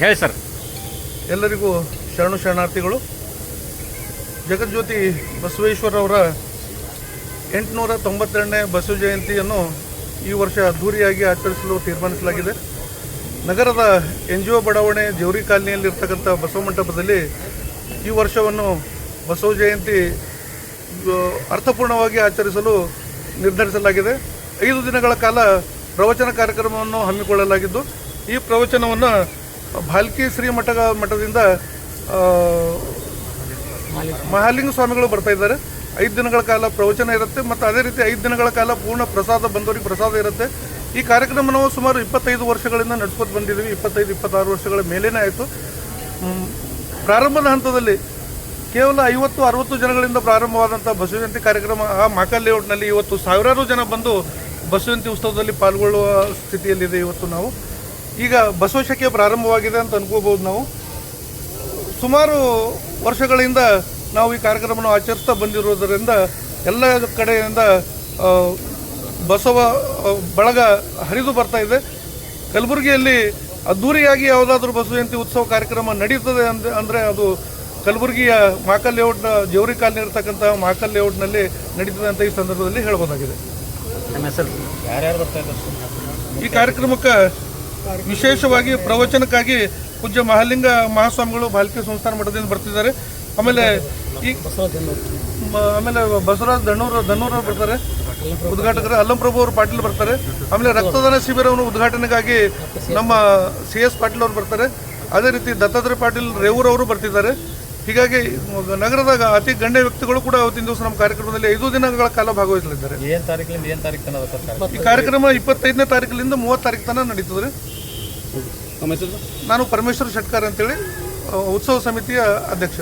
ಹೇಳಿ ಸರ್. ಎಲ್ಲರಿಗೂ ಶರಣು ಶರಣಾರ್ಥಿಗಳು. ಜಗಜ್ಯೋತಿ ಬಸವೇಶ್ವರ ಅವರ ಎಂಟುನೂರ ತೊಂಬತ್ತೆರಡನೇ ಬಸವ ಜಯಂತಿಯನ್ನು ಈ ವರ್ಷ ಅದ್ದೂರಿಯಾಗಿ ಆಚರಿಸಲು ತೀರ್ಮಾನಿಸಲಾಗಿದೆ. ನಗರದ ಎನ್ ಜಿ ಒ ಬಡಾವಣೆ ಜೌರಿ ಕಾಲನಿಯಲ್ಲಿರ್ತಕ್ಕಂಥ ಬಸವ ಮಂಟಪದಲ್ಲಿ ಈ ವರ್ಷವನ್ನು ಬಸವ ಜಯಂತಿ ಅರ್ಥಪೂರ್ಣವಾಗಿ ಆಚರಿಸಲು ನಿರ್ಧರಿಸಲಾಗಿದೆ. ಐದು ದಿನಗಳ ಕಾಲ ಪ್ರವಚನ ಕಾರ್ಯಕ್ರಮವನ್ನು ಹಮ್ಮಿಕೊಳ್ಳಲಾಗಿದ್ದು, ಈ ಪ್ರವಚನವನ್ನು ಭಾಲ್ಕಿ ಶ್ರೀ ಮಠ ಮಠದಿಂದ ಮಹಾಲಿಂಗ ಸ್ವಾಮಿಗಳು ಬರ್ತಾ ಇದ್ದಾರೆ. ಐದು ದಿನಗಳ ಕಾಲ ಪ್ರವಚನ ಇರುತ್ತೆ ಮತ್ತು ಅದೇ ರೀತಿ ಐದು ದಿನಗಳ ಕಾಲ ಪೂರ್ಣ ಪ್ರಸಾದ, ಬಂದವರಿಗೆ ಪ್ರಸಾದ ಇರುತ್ತೆ. ಈ ಕಾರ್ಯಕ್ರಮ ನಾವು ಸುಮಾರು ಇಪ್ಪತ್ತೈದು ವರ್ಷಗಳಿಂದ ನಡೆಸ್ಕೊತ ಬಂದಿದ್ದೀವಿ. ಇಪ್ಪತ್ತೈದು, ಇಪ್ಪತ್ತಾರು ವರ್ಷಗಳ ಮೇಲೇನೇ ಆಯಿತು. ಪ್ರಾರಂಭದ ಹಂತದಲ್ಲಿ ಕೇವಲ ಐವತ್ತು, ಅರವತ್ತು ಜನಗಳಿಂದ ಪ್ರಾರಂಭವಾದಂಥ ಬಸವಜಯಂತಿ ಕಾರ್ಯಕ್ರಮ ಆ ಮಾಕಲ್ ಲೇಔಟ್ನಲ್ಲಿ ಇವತ್ತು ಸಾವಿರಾರು ಜನ ಬಂದು ಬಸವಜಯಂತಿ ಉತ್ಸವದಲ್ಲಿ ಪಾಲ್ಗೊಳ್ಳುವ ಸ್ಥಿತಿಯಲ್ಲಿದೆ ಇವತ್ತು ನಾವು. ಈಗ ಬಸವ ಶಕೆ ಪ್ರಾರಂಭವಾಗಿದೆ ಅಂತ ಅನ್ಕೋಬಹುದು ನಾವು. ಸುಮಾರು ವರ್ಷಗಳಿಂದ ನಾವು ಈ ಕಾರ್ಯಕ್ರಮವನ್ನು ಆಚರಿಸ್ತಾ ಬಂದಿರೋದರಿಂದ ಎಲ್ಲ ಕಡೆಯಿಂದ ಬಸವ ಬಳಗ ಹರಿದು ಬರ್ತಾ ಇದೆ. ಕಲಬುರಗಿಯಲ್ಲಿ ಅದ್ಧೂರಿಯಾಗಿ ಯಾವುದಾದ್ರೂ ಬಸವ ಜಯಂತಿ ಉತ್ಸವ ಕಾರ್ಯಕ್ರಮ ನಡೀತದೆ ಅಂದ, ಅಂದರೆ ಅದು ಕಲಬುರಗಿಯ ಮಾಕಲ್ ಲೇಔಟ್ನ, ಜೌರಿ ಕಾಲನಿ ಇರ್ತಕ್ಕಂಥ ಮಾಕಲ್ ಲೇಔಟ್ನಲ್ಲಿ ನಡೀತದೆ ಅಂತ ಈ ಸಂದರ್ಭದಲ್ಲಿ ಹೇಳ್ಬೋದಾಗಿದೆ. ನಮ್ಮ ಹೆಸರು? ಯಾರ್ಯಾರು ಬರ್ತಾ ಇದ್ದಾರೆ ಈ ಕಾರ್ಯಕ್ರಮಕ್ಕೆ ವಿಶೇಷವಾಗಿ ಪ್ರವಚನಕ್ಕಾಗಿ ಪೂಜ್ಯ ಮಹಾಲಿಂಗ ಮಹಾಸ್ವಾಮಿಗಳು ಬಾಲ್ಕಿ ಸಂಸ್ಥಾನ ಮಠದಿಂದ ಬರ್ತಿದ್ದಾರೆ. ಆಮೇಲೆ ಈ ಮ- ಆಮೇಲೆ ಬಸವರಾಜ್ ದಣ್ಣೂರು ದಣ್ಣೂರವ್ರು ಬರ್ತಾರೆ. ಉದ್ಘಾಟಕರು ಅಲ್ಲಂಪ್ರಭು ಅವರು ಪಾಟೀಲ್ ಬರ್ತಾರೆ. ಆಮೇಲೆ ರಕ್ತದಾನ ಶಿಬಿರವನ್ನು ಉದ್ಘಾಟನೆಗಾಗಿ ನಮ್ಮ ಸಿ ಎಸ್ ಪಾಟೀಲ್ ಅವರು ಬರ್ತಾರೆ. ಅದೇ ರೀತಿ ದತ್ತಾತ್ರೇಯ ಪಾಟೀಲ್ ರೇವೂರವರು ಬರ್ತಿದ್ದಾರೆ. ಹೀಗಾಗಿ ನಗರದ ಅತಿ ಗಣ್ಯ ವ್ಯಕ್ತಿಗಳು ಕೂಡ ಅವತ್ತಿನ ದಿವಸ ನಮ್ಮ ಕಾರ್ಯಕ್ರಮದಲ್ಲಿ ಐದು ದಿನಗಳ ಕಾಲ ಭಾಗವಹಿಸಲಿದ್ದಾರೆ. ಏನು ತಾರೀಕಿನಿಂದ ಏನು ತಾರೀಕು ತನಕ ಈ ಕಾರ್ಯಕ್ರಮ ಇಪ್ಪತ್ತೈದನೇ ತಾರೀಕಿನಿಂದ ಮೂವತ್ತು ತಾರೀಕು ತನಕ ನಡೀತದೆ. ನಮ್ಮ ಹೆಸರು? ನಾನು ಪರಮೇಶ್ವರ್ ಶೆಟ್ಕರ್ ಅಂತೇಳಿ ಉತ್ಸವ ಸಮಿತಿಯ ಅಧ್ಯಕ್ಷ.